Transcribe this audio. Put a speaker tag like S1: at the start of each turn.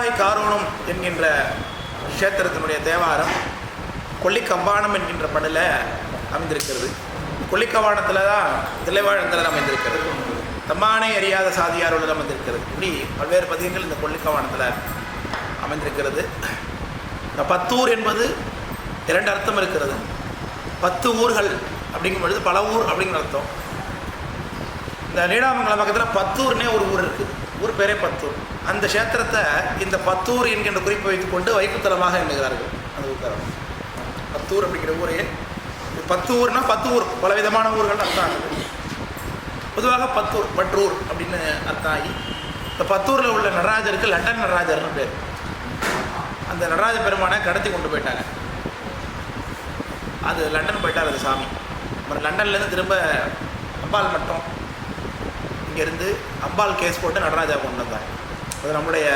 S1: திருநாகை காரோணம் என்கின்ற க்ஷேத்திரத்தினுடைய தேவாரம் கொல்லிக்கம்பானம் என்கின்ற படலில் அமைந்திருக்கிறது. கொல்லிக்கவாணத்தில் தான் தில்லைவாழத்தில் அமைந்திருக்கிறது. தம்மானை அறியாத சாதியாரோடு அமைந்திருக்கிறது. இப்படி பல்வேறு பதிகங்கள் இந்த கொல்லிக்கவாணத்தில் அமைந்திருக்கிறது. இந்த பத்தூர் என்பது இரண்டு அர்த்தம் இருக்கிறது. பத்து ஊர்கள் அப்படிங்கும் பொழுது பல ஊர் அப்படிங்கிற அர்த்தம். இந்த நீடாமங்கலம் பக்கத்தில் பத்தூர்னே ஒரு ஊர் இருக்குது ஊர் பேரே பத்தூர் அந்த க்ஷேத்திரத்தை இந்த பத்தூர் என்கின்ற குறிப்பை வைத்துக்கொண்டு வைப்புத்தலமாக எண்ணுகிறார்கள். அந்த ஊர்க்காரர். பத்தூர் அப்படிங்கிற ஊரே பத்து ஊர்னா பத்து ஊர் பலவிதமான ஊர்கள் அர்த்தம் ஆகுது பொதுவாக பத்தூர் பற்றூர் அப்படின்னு அர்த்தம் ஆகி இந்த பத்தூரில் உள்ள நடராஜருக்கு லண்டன் நடராஜர்னு பேர். அந்த நடராஜ பெருமானை கடத்தி கொண்டு போயிட்டாங்க. அது லண்டன் போயிட்டார் அது சாமி. அப்புறம் லண்டன்லேருந்து திரும்ப அப்பால் மட்டும். இங்கேருந்து அம்பாள் கேஸ் போட்டு நடராஜா கொண்டு வந்தார். அது நம்முடைய